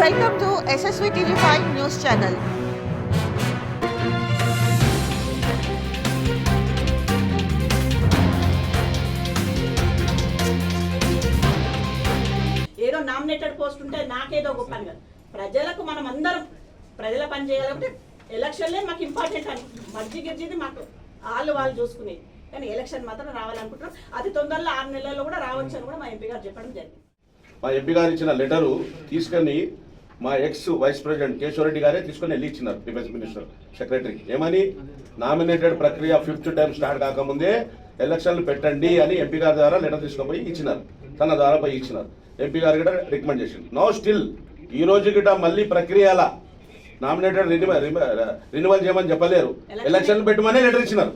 Welcome to SSV TV5 News Channel. ఏదో nominated post ఉంటే నాకేదో గొప్ప అని కాదు. ప్రజలకు మనం అందరం ప్రజల పని చేయాలంటే ఎలక్షన్లే మాకు ఇంపార్టెంట్ అని. మర్జీ గిర్జీది మాకు వాళ్ళు వాళ్ళు చూసుకునేది. కానీ ఎలక్షన్ మాత్రం రావాలనుకుంటున్నాం. అతి తొందరలో ఆరు నెలల్లో కూడా రావచ్చు అని కూడా మా ఎంపీ గారు చెప్పడం జరిగింది. మా ఎంపీ గారు ఇచ్చిన లెటరు తీసుకొని మా ఎక్స్ వైస్ ప్రెసిడెంట్ కేశవరెడ్డి గారే తీసుకొని వెళ్ళి ఇచ్చినారు డిఫెన్స్ మినిస్టర్ సెక్రటరీకి ఏమని? నామినేటెడ్ ప్రక్రియ ఫిఫ్త్ టైం స్టార్ట్ కాకముందే ఎలక్షన్లు పెట్టండి అని ఎంపీ గారి ద్వారా లెటర్ తీసుకుపోయి ఇచ్చినారు. తన ద్వారా పోయి ఇచ్చినారు. ఎంపీ గారు కూడా రికమెండ్ చేసింది నో స్టిల్ ఈ రోజు గిట మళ్ళీ ప్రక్రియల నామినేటెడ్ రినివల్ రినివల్ చేయమని చెప్పలేరు. ఎలక్షన్లు పెట్టమనే లెటర్ ఇచ్చినారు.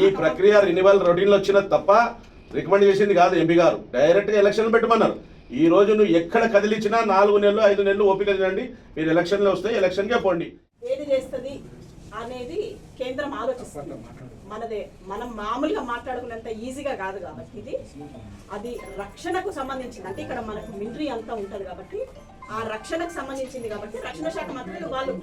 ఈ ప్రక్రియ రినివల్ రొటీన్లో వచ్చిన తప్ప రికమెండ్ చేసింది కాదు ఎంపీ గారు. డైరెక్ట్గా ఎలక్షన్లు పెట్టమన్నారు. ఈ రోజు నువ్వు ఎక్కడ కదిలించినా నాలుగు నెలలు ఐదు నెలలు ఓపిక చేయండి మీరు ఎలక్షన్లో వస్తే ఎలక్షన్కే పోండి. ఏది చేస్తుంది అనేది కేంద్రం ఆలోచిస్తుంది. మనదే మనం మామూలుగా మాట్లాడుకున్నంత ఈజీగా కాదు కాబట్టి ఇది. అది రక్షణకు సంబంధించింది. అంటే ఇక్కడ మనకు మిలిటరీ అంతా ఉంటది కాబట్టి ఆ రక్షణకు సంబంధించింది కాబట్టి రక్షణ శాఖ మంత్రులు వాళ్ళు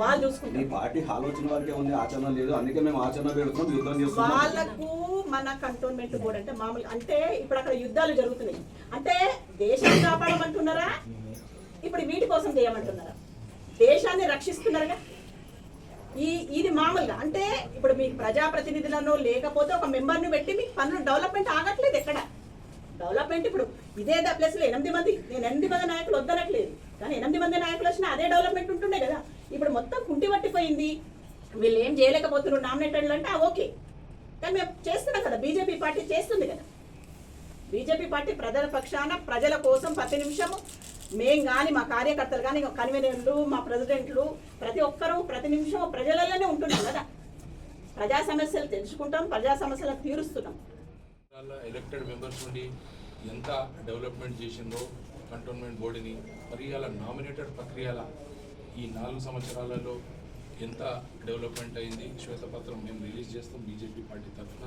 వాళ్ళు చూసుకుంటారు. పార్టీ ఆలోచన వరకే ఉంది ఆచరణ లేదు. అందుకే మేము ఆచరణ పెడుతున్నాం యుద్ధం చేస్తున్నాం. వాళ్ళకు మన కంటోన్మెంట్ బోర్డు అంటే మామూలు అంటే ఇప్పుడు అక్కడ యుద్ధాలు జరుగుతున్నాయి. అంటే దేశాన్ని కాపాడమంటున్నారా? ఇప్పుడు వీటి కోసం చేయమంటున్నారా? దేశాన్ని రక్షిస్తున్నారుగా? ఈ ఇది మామూలుగా. అంటే ఇప్పుడు మీకు ప్రజాప్రతినిధులను లేకపోతే ఒక మెంబర్ని పెట్టి మీకు పనులు డెవలప్మెంట్ ఆగట్లేదు ఎక్కడ? డెవలప్మెంట్ ఇప్పుడు ఇదే ప్లేస్లో ఎనిమిది మంది నేను ఎనిమిది మంది నాయకులు వద్దనట్లేదు. కానీ ఎనిమిది మంది నాయకులు వచ్చినా అదే డెవలప్మెంట్ ఉంటుండే కదా. ఇప్పుడు మొత్తం కుంటి పట్టిపోయింది. వీళ్ళు ఏం చేయలేకపోతున్నారు? నామినేటెడ్లు అంటే ఓకే. కానీ మేము చేస్తున్నాం కదా బీజేపీ పార్టీ చేస్తుంది కదా. బీజేపీ పార్టీ ప్రజల పక్షాన ప్రజల కోసం ప్రతి నిమిషము మేం కానీ మా కార్యకర్తలు కానీ కన్వీనర్లు మా ప్రెసిడెంట్లు ప్రతి ఒక్కరూ ప్రతి నిమిషం ప్రజలలోనే ఉంటున్నాం కదా. ప్రజా సమస్యలు తెలుసుకుంటాం ప్రజా సమస్యలను తీరుస్తున్నాం. ఎలక్టెడ్ మెంబర్స్ నుండి ఎంత డెవలప్మెంట్ చేసిందో కంటోన్మెంట్ బోర్డుని మరి అలా నామినేటెడ్ ప్రక్రియల ఈ నాలుగు సంవత్సరాలలో ఎంత డెవలప్మెంట్ అయింది శ్వేతపత్రం మేము రిలీజ్ చేస్తాం బీజేపీ పార్టీ తరఫున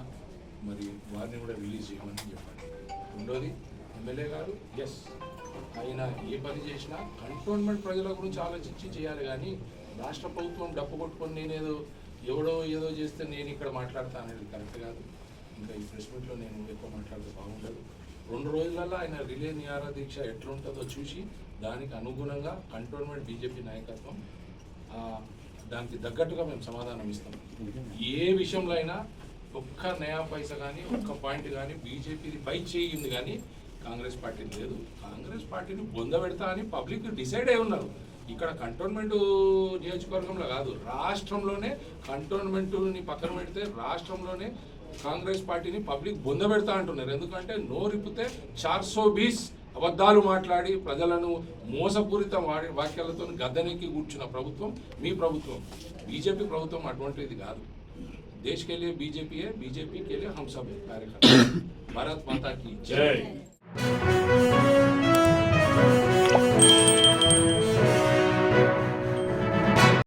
మరి వారిని కూడా రిలీజ్ చేయమని చెప్పండి. రెండోది ఎమ్మెల్యే గారు ఎస్ ఆయన ఏ పని చేసినా కంటోన్మెంట్ ప్రజల గురించి ఆలోచించి చేయాలి కానీ రాష్ట్ర ప్రభుత్వం డప్పు కొట్టుకొని నేనేదో ఎవడో ఏదో చేస్తే నేను ఇక్కడ మాట్లాడతా అనేది కరెక్ట్ కాదు. ఇంకా ఈ ప్రెస్ మీట్లో నేను ఎక్కువ మాట్లాడితే బాగుండదు. రెండు రోజులలో ఆయన రిలే నియార దీక్ష ఎట్లుంటుందో చూసి దానికి అనుగుణంగా కంటోన్మెంట్ బీజేపీ నాయకత్వం దానికి తగ్గట్టుగా మేము సమాధానం ఇస్తాం. ఏ విషయంలో అయినా ఒక్క నయా పైసా కానీ ఒక్క పాయింట్ కానీ బీజేపీది పై చేయింది కానీ కాంగ్రెస్ పార్టీని లేదు. కాంగ్రెస్ పార్టీని బొందపెడతా అని పబ్లిక్ డిసైడ్ అయి ఉన్నారు. ఇక్కడ కంటోన్మెంట్ నియోజకవర్గంలో కాదు రాష్ట్రంలోనే కంటోన్మెంట్ని పక్కన పెడితే రాష్ట్రంలోనే కాంగ్రెస్ పార్టీని పబ్లిక్ బొందబెడతా అంటున్నారు. ఎందుకంటే నోరిప్పితే చార్సో బీస్. అబద్ధాలు మాట్లాడి ప్రజలను మోసపూరిత వాడి వాక్యాలతో గద్దెనెక్కి కూర్చున్న ప్రభుత్వం మీ ప్రభుత్వం బీజేపీ ప్రభుత్వం అటువంటిది కాదు देश के लिए बीजेपी है बीजेपी के लिए हम सब हैं कार्यकर्ता भारत माता की जय